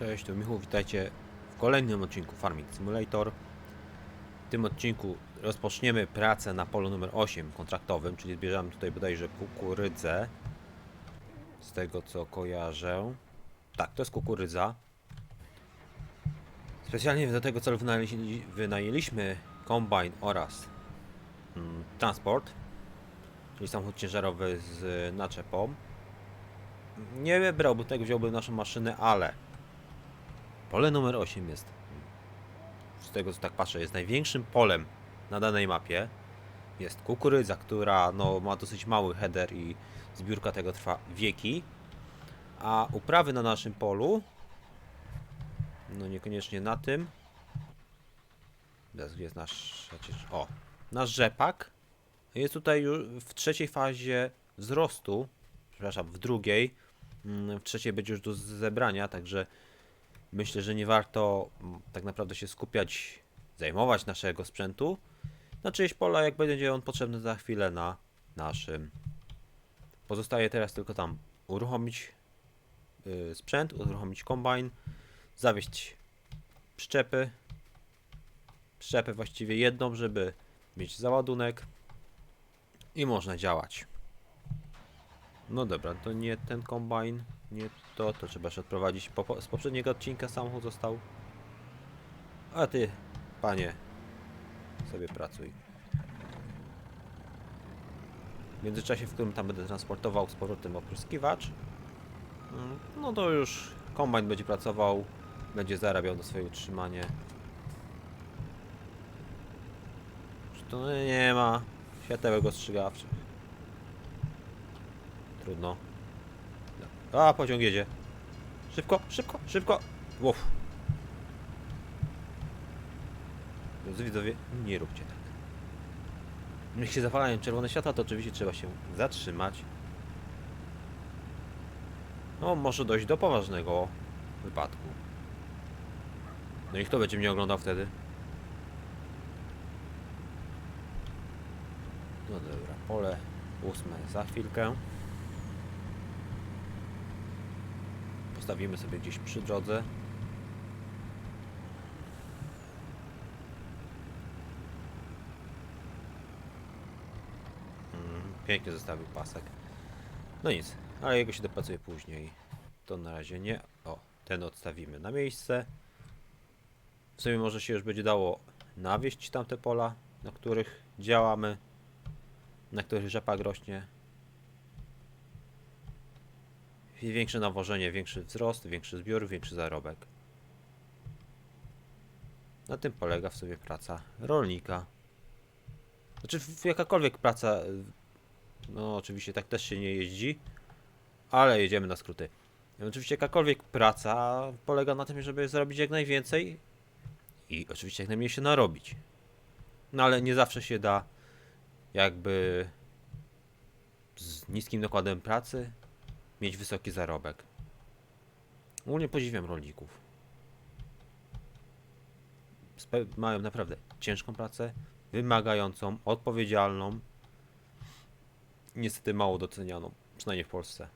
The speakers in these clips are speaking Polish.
Cześć, tu Michał, witajcie w kolejnym odcinku Farming Simulator. W tym odcinku rozpoczniemy pracę na polu numer 8 kontraktowym, czyli zbierzamy tutaj bodajże kukurydzę. Z tego co kojarzę. Tak, to jest kukurydza. Specjalnie do tego celu wynajęli- wynajęliśmy kombajn oraz mm, transport, czyli samochód ciężarowy z naczepą. Nie brałbym tego, wziąłbym naszą maszynę, ale Pole numer 8 jest, z tego co tak patrzę, jest największym polem na danej mapie. Jest kukurydza, która no, ma dosyć mały header i zbiórka tego trwa wieki. A uprawy na naszym polu, no niekoniecznie na tym. Teraz jest nasz, o, nasz rzepak jest tutaj już w trzeciej fazie wzrostu, przepraszam, w drugiej. Mm, W trzeciej będzie już do zebrania, także myślę, że nie warto mm, tak naprawdę się skupiać, zajmować naszego sprzętu na czyjeś pola, jak będzie on potrzebny za chwilę na naszym. Pozostaje teraz tylko tam uruchomić y, sprzęt, uruchomić kombajn, zawieść przyczepy, przyczepę właściwie jedną, żeby mieć załadunek i można działać. No dobra, to nie ten kombajn, nie to, to trzeba się odprowadzić. Po, po, z poprzedniego odcinka samochód został. A ty, panie, sobie pracuj. W międzyczasie, w którym tam będę transportował z powrotem opryskiwacz, mm, no to już kombajn będzie pracował, będzie zarabiał na swoje utrzymanie. Czy to nie ma światełek ostrzegawczych. Trudno. A, pociąg jedzie. Szybko, szybko, szybko. Łof. Drodzy widzowie, nie róbcie tak. Jak się zapalają czerwone światła, to oczywiście trzeba się zatrzymać. No, może dojść do poważnego wypadku. No i kto będzie mnie oglądał wtedy? No dobra, pole ósme za chwilkę. Postawimy sobie gdzieś przy drodze. Mm, Pięknie zostawił pasek. No nic, ale jego się dopracuje później. To na razie nie. O, ten odstawimy na miejsce. W sumie może się już będzie dało nawieść tamte pola, na których działamy, na których rzepak rośnie. I Większe nawożenie, większy wzrost, większy zbiór, większy zarobek. Na tym polega w sobie praca rolnika. Znaczy, jakakolwiek praca, y, no oczywiście tak też się nie jeździ, ale jedziemy na skróty. Oczywiście jakakolwiek praca polega na tym, żeby zrobić jak najwięcej i oczywiście jak najmniej się narobić. No ale nie zawsze się da jakby z niskim nakładem pracy mieć wysoki zarobek. Ogólnie podziwiam rolników. Mają naprawdę ciężką pracę, wymagającą, odpowiedzialną, niestety mało docenianą, przynajmniej w Polsce.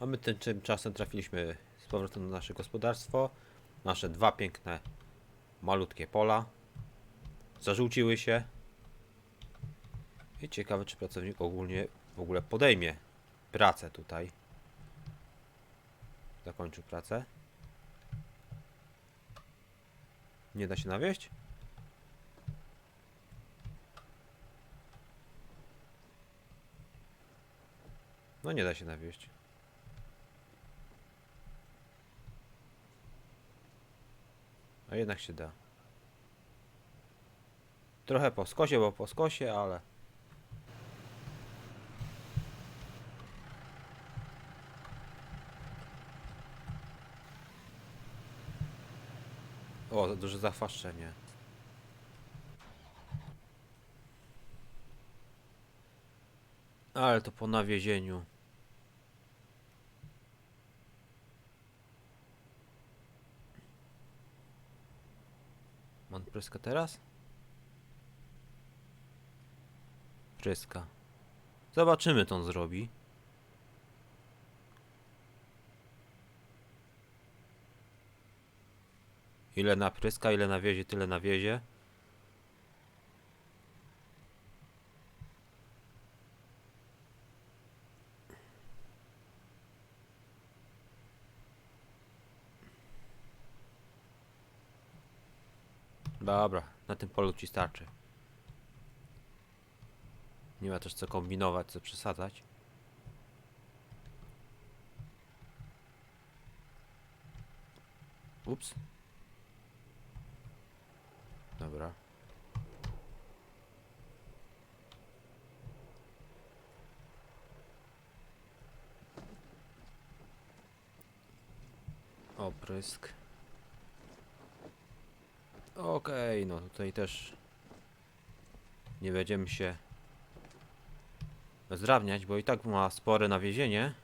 A my tym tymczasem trafiliśmy z powrotem na nasze gospodarstwo. Nasze dwa piękne, malutkie pola. Zażółciły się. I ciekawe, czy pracownik ogólnie w ogóle podejmie pracę tutaj. Zakończył pracę. Nie da się nawieść? No nie da się nawieść. A jednak się da. Trochę po skosie, bo po skosie, ale... O, duże zachwaszczenie. Ale to po nawiezieniu. Man pryska teraz? Pryska. Zobaczymy, co on zrobi. Ile napryska, ile nawiezie, tyle nawiezie. Dobra, na tym polu ci starczy. Nie ma też co kombinować, co przesadzać. Ups. Dobra. Oprysk. Okej, no tutaj też nie będziemy się zdrabniać, bo i tak ma spore nawiezienie.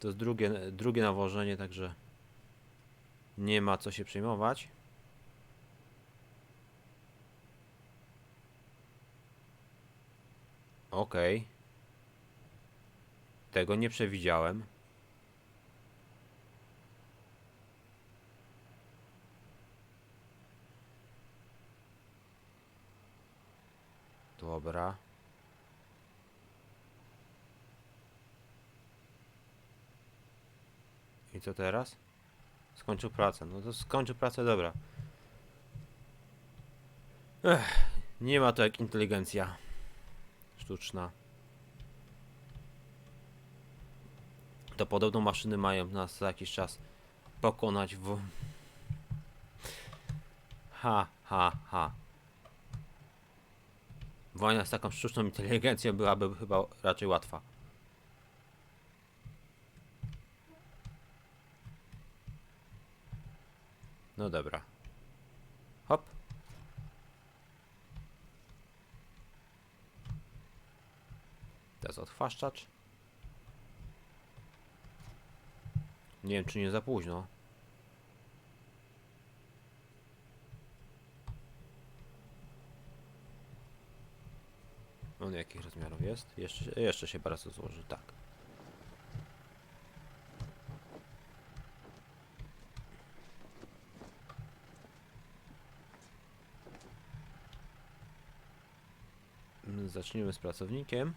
To jest drugie, drugie nawożenie, także nie ma co się przejmować. Okej. Tego nie przewidziałem. Dobra. I co teraz? Skończył pracę. No to skończył pracę, dobra. Ech, nie ma to jak inteligencja sztuczna. To podobno maszyny mają nas za jakiś czas pokonać w... Ha, ha, ha. Wojna z taką sztuczną inteligencją byłaby chyba raczej łatwa. No dobra. Teraz odchwaszczacz. Nie wiem, czy nie za późno. On jakich rozmiarów jest? Jeszcze, jeszcze się bardzo złoży, tak. Zacznijmy z pracownikiem,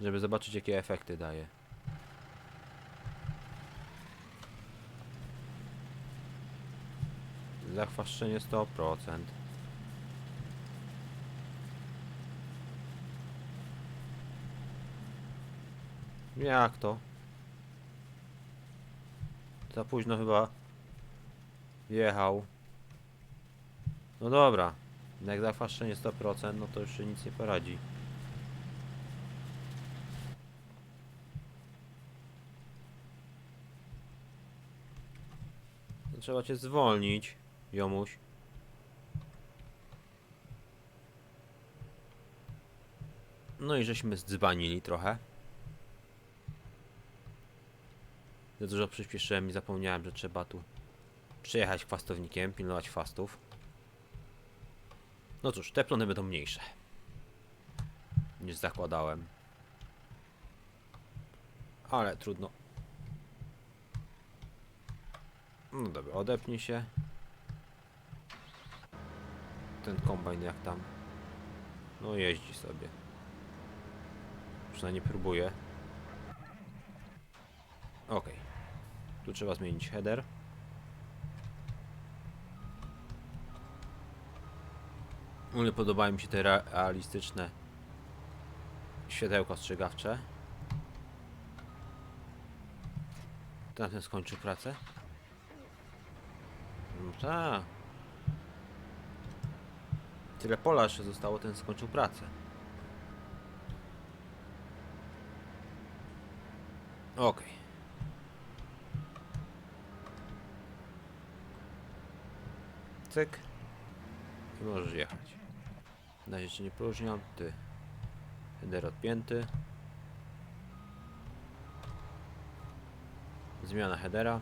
żeby zobaczyć jakie efekty daje. Zachwaszczenie 100%. Jak to? Za późno chyba wjechał. No dobra. Jak zachwaszczenie 100%, no to już się nic nie poradzi. Trzeba cię zwolnić, jomuś. No i żeśmy zdzbanili trochę. Za dużo przyspieszyłem i zapomniałem, że trzeba tu przejechać chwastownikiem, pilnować chwastów. No cóż, te plony będą mniejsze. Niż zakładałem. Ale trudno. No dobra, odepnij się. Ten kombajn jak tam. No jeździ sobie. Przynajmniej próbuje. Okej. Tu trzeba zmienić header. Mnie podobają mi się te rea- realistyczne światełka ostrzegawcze. Tamten skończył pracę. No tak. Tyle pola jeszcze zostało, ten skończył pracę. Okej. Cyk. I możesz jechać. Na razie jeszcze nie. Ty. Header odpięty. Zmiana headera.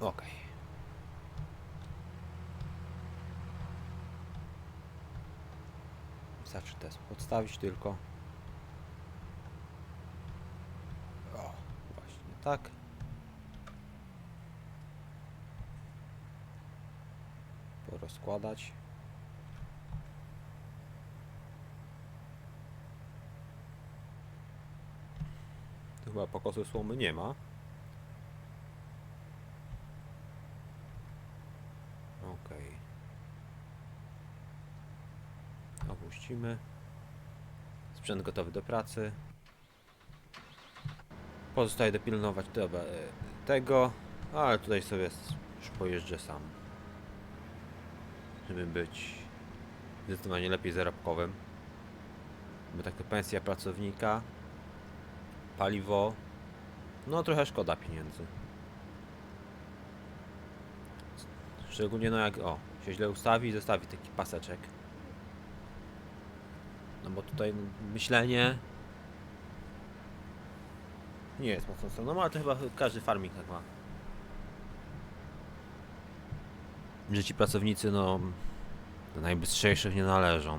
Okej. Wystarczy te podstawić tylko. O, właśnie tak. Porozkładać. Chyba pokosu słomy nie ma. Okej. Opuścimy. Sprzęt gotowy do pracy. Pozostaje dopilnować e, tego, ale tutaj sobie już pojeżdżę sam. Żeby być zdecydowanie lepiej zarobkowym. Bo tak to pensja pracownika, paliwo, no trochę szkoda pieniędzy. Szczególnie no jak, o, się źle ustawi i zostawi taki paseczek. No bo tutaj myślenie nie jest mocno stroną, ale to chyba każdy farming tak ma. Że ci pracownicy, no, do najbystrzejszych nie należą.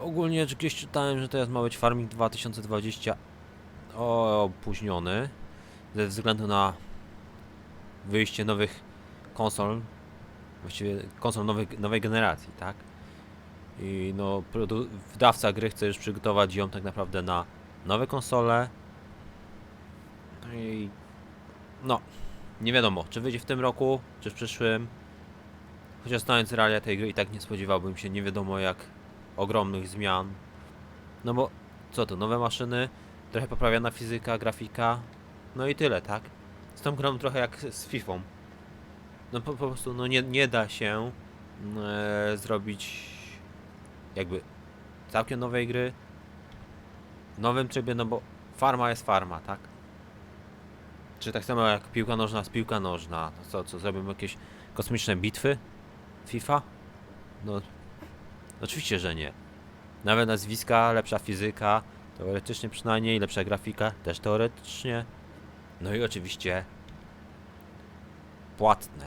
Ogólnie gdzieś czytałem, że teraz ma być Farming 2020 opóźniony ze względu na wyjście nowych konsol, właściwie konsol nowej, nowej generacji, tak? I no, wydawca gry chce już przygotować ją tak naprawdę na nowe konsole. No i no, nie wiadomo, czy wyjdzie w tym roku, czy w przyszłym. Chociaż znając realia tej gry i tak nie spodziewałbym się nie wiadomo jak ogromnych zmian. No bo co to, nowe maszyny, trochę poprawiona fizyka, grafika, no i tyle, tak? Z tą grą trochę jak z FIFA. No po, po prostu no nie, nie da się e, zrobić jakby całkiem nowej gry w nowym trybie, no bo farma jest farma, tak? Czy tak samo jak piłka nożna jest piłka nożna, no co, co zrobimy jakieś kosmiczne bitwy? FIFA? No oczywiście, że nie. Nawet nazwiska, lepsza fizyka, teoretycznie przynajmniej, lepsza grafika, też teoretycznie. No i oczywiście płatne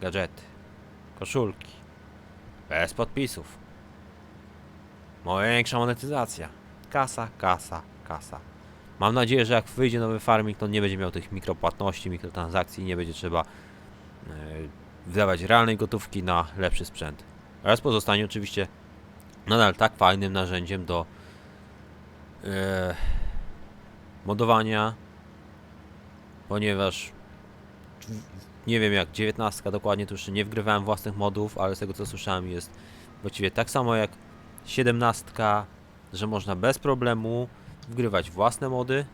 gadżety, koszulki, bez podpisów. Większa monetyzacja. Kasa, kasa, kasa. Mam nadzieję, że jak wyjdzie nowy farming, to nie będzie miał tych mikropłatności, mikrotransakcji, nie będzie trzeba e, wydawać realnej gotówki na lepszy sprzęt. Oraz pozostanie oczywiście nadal tak fajnym narzędziem do e, modowania, ponieważ nie wiem jak 19 dokładnie, to jeszcze nie wgrywałem własnych modów, ale z tego co słyszałem jest właściwie tak samo jak 17, że można bez problemu wgrywać własne mody.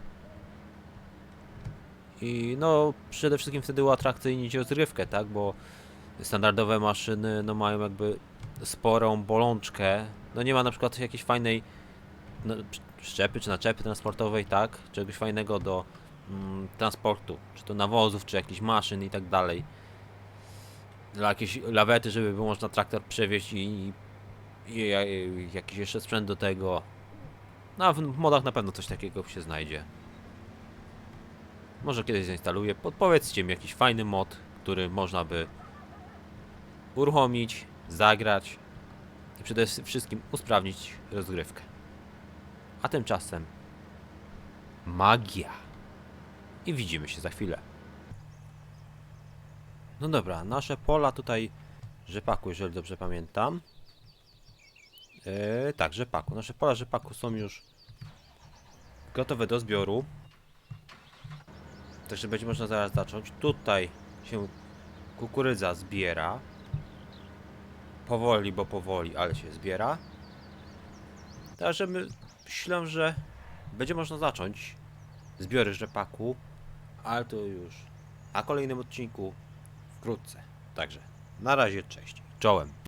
I no przede wszystkim wtedy uatrakcyjnić rozgrywkę, tak, bo standardowe maszyny no mają jakby sporą bolączkę, no nie ma na przykład jakiejś fajnej no, szczepy czy naczepy transportowej, tak, czegoś fajnego do transportu, czy to nawozów, czy jakichś maszyn i tak dalej. Dla jakiejś lawety, żeby było można traktor przewieźć i, i, i, i jakiś jeszcze sprzęt do tego. No w modach na pewno coś takiego się znajdzie. Może kiedyś zainstaluję. Podpowiedzcie mi jakiś fajny mod, który można by uruchomić, zagrać i przede wszystkim usprawnić rozgrywkę. A tymczasem magia. I widzimy się za chwilę. No dobra, nasze pola tutaj rzepaku, jeżeli dobrze pamiętam. Yy, tak, rzepaku. Nasze pola rzepaku są już gotowe do zbioru. Także będzie można zaraz zacząć. Tutaj się kukurydza zbiera. Powoli, bo powoli, ale się zbiera. Także my myślę, że będzie można zacząć zbiory rzepaku, ale to już na kolejnym odcinku wkrótce. Także na razie, cześć. Czołem.